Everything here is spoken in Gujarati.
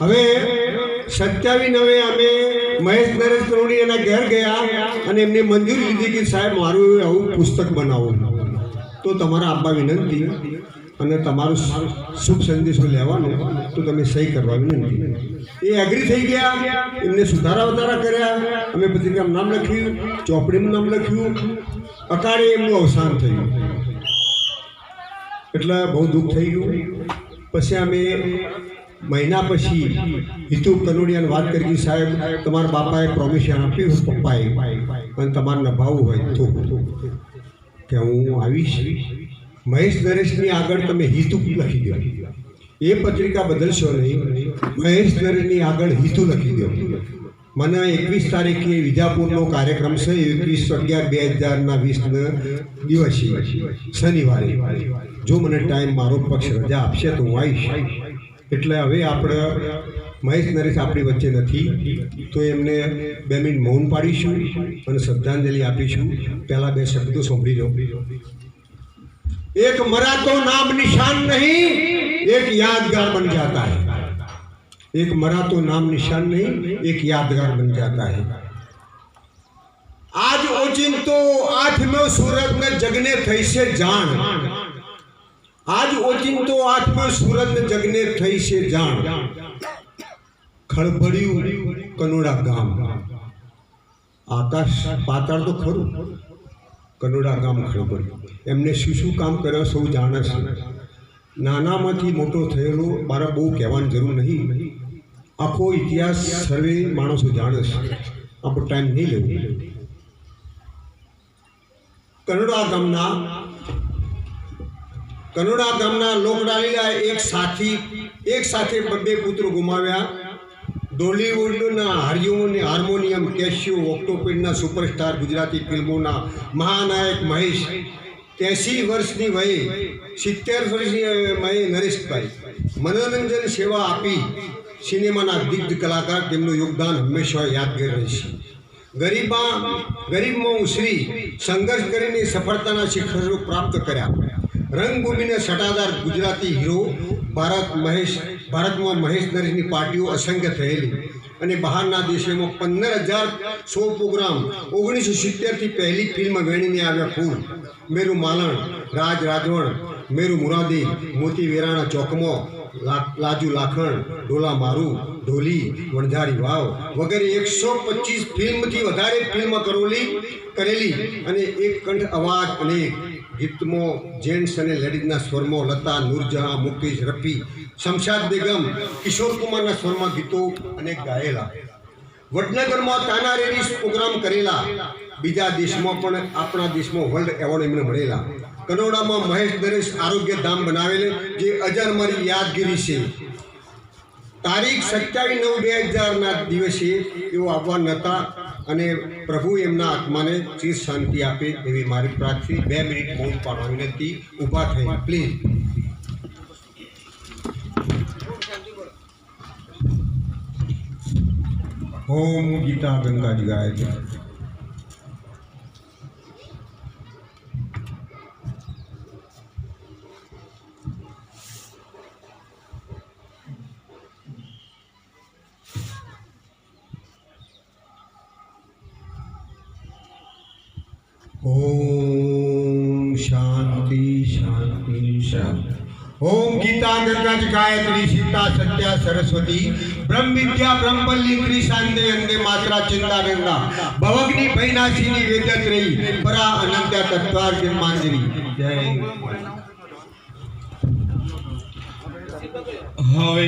હવે સત્યાવી નવે અમે મહેશ નરેશ એના ઘેર ગયા અને એમને મંજૂરી લીધી કે સાહેબ, મારું આવું પુસ્તક બનાવો. તો તમારા આપવા વિનંતી અને તમારું શુભ સંદેશો લેવાનો, તો તમે સહી કરવા વિનંતી. એ એગ્રી થઈ ગયા. એમને સુધારા વધારા કર્યા. અમે પત્રિકામાં નામ લખ્યું, ચોપડીનું નામ લખ્યું. અકાળે એમનું અવસાન થયું. એટલે બહુ દુઃખ થઈ ગયું. પછી અમે મહિના પછી હિતુ કનોડિયાને વાત કરી સાહેબ, તમારા બાપાએ પ્રોમિશન આપ્યું પપ્પાએ પણ તમારે નભાવવું હોય તો. કે હું આવીશ. મહેશ નરેશની આગળ તમે હિતુ લખી દો. એ પત્રિકા બદલશો નહીં. મહેશ નરેશની આગળ હિતુ લખી દો. મને એકવીસ તારીખે વિજાપુરનો કાર્યક્રમ છે, એકવીસ અગિયાર બે હજારના વીસના દિવસે, શનિવારે. જો મને ટાઈમ મારો પક્ષ રજા આપશે તો હું આવીશ. એટલે હવે આપણે મહેશ નરેશ આપણી વચ્ચે નથી, તો એમને બે મિનિટ મૌન પાડીશું અને શ્રદ્ધાંજલિ આપીશું. પહેલાં બે શબ્દો સાંભળી લો. એક મરાતો નામ નિશાન નહીં, એક યાદગાર બન જાતા હૈ. एक मरा तो नाम निशान नहीं एक यादगार बन जाता है आज ओचिंतो आठमो सूरत में जगने થઈ છે જાણ આજ ઓચિંતો આઠમો સુરત ને જગને થઈ છે જાણ ખળભળ્યું કનોડા ગામ આકાશ પાતાળ તો ખરું કનોડા ગામ ખળભળ્યું એમને શું શું કામ કર્યો સૌ જાણે છે નાનામાંથી મોટો થયેલો મારે બહુ કહેવાની જરૂર નહીં આખો ઇતિહાસ સર્વે માણસો જાણે છે. આપણો ટાઈમ નહીં લેવો. કનોડા ગામના કનોડા ગામના લોકડાલીલા એક સાથી, એક સાથે બબ્બે પુત્રો ગુમાવ્યા. ડોલીવુડના હાર્યોને હાર્મોનિયમ, કેશિયો, ઓક્ટોપેડના સુપરસ્ટાર, ગુજરાતી ફિલ્મોના મહાનાયક મહેશ ત્યાંસી વર્ષની વયે, સિત્તેર વર્ષની વયે નરેશભાઈ. મનોરંજન સેવા આપી સિનેમાના દિગ્ધ કલાકાર તેમનું યોગદાન હંમેશા યાદગાર રહેશે. ગરીબા ગરીબમાં ઉછરી સંઘર્ષ કરીને સફળતાના શિખરો પ્રાપ્ત કર્યા. રંગભૂમિને સટાદાર ગુજરાતી હીરો ભારત મહેશ ભારતમાં મહેશ નરેશની પાર્ટીઓ અસંખ્ય થયેલી. અને બહારના દેશોમાં પંદર હજાર સો પ્રોગ્રામ ઓગણીસો સિત્તેરથી પહેલી ફિલ્મ વેણીને આવ્યા ફૂલ. મેરુ માલણ, રાજ રાજવણ, મેરુ મુરાદી, મોતી વેરાણા ચોકમો લાજુ લાખણ ડોલા મારું, ઢોલી, વણઝારી વાવ વગેરે એકસો પચીસ ફિલ્મથી વધારે ફિલ્મ કરોલી, કરેલી અને એક કંઠ અવાજ અને ગીતમાં જેન્ટ્સ અને લેડીઝના સ્વરમાં, લતા, નૂરજહાં, મુકેશ, રફી, શમશાદ બેગમ, કિશોર કુમારના સ્વરમાં ગીતો અને ગાયેલા. વડનગરમાં તાના રેડીસ પ્રોગ્રામ કરેલા. બીજા દેશમાં પણ આપણા દેશમાં વર્લ્ડ એવોર્ડ એમને મળેલા. કનોડામાં મહેશ દરેશ આરોગ્ય ધામ બનાવેલે, જે અજર મારી યાદગીરી છે. તારીખ સત્યાવીસ નવ બે હજારના દિવસે તેઓ આવવા નહોતા અને પ્રભુ એમના આત્માને ચીર શાંતિ આપે એવી મારી પ્રાર્થી બે મિનિટ મૌન પાડવા વિનંતી. ઊભા થઈ પ્લીઝ ઓમ ગીતા ગંગાજી ગાય છે ઓમ શાંતિ શાંતિ શાંતિ. ઓમ ગીતા ગંગા ગાયત્રી, સીતા સત્યા, સરસ્વતી. બ્રહ્મ વિદ્યા બ્રહ્મપલ્લી ત્રિશાંદે અંગે માત્રા ચિંતા ગંગા ભવગ્નિ ભૈનાશીની રહી. પરા અનંત્યા તત્વાર જન્માંજરી જય હવે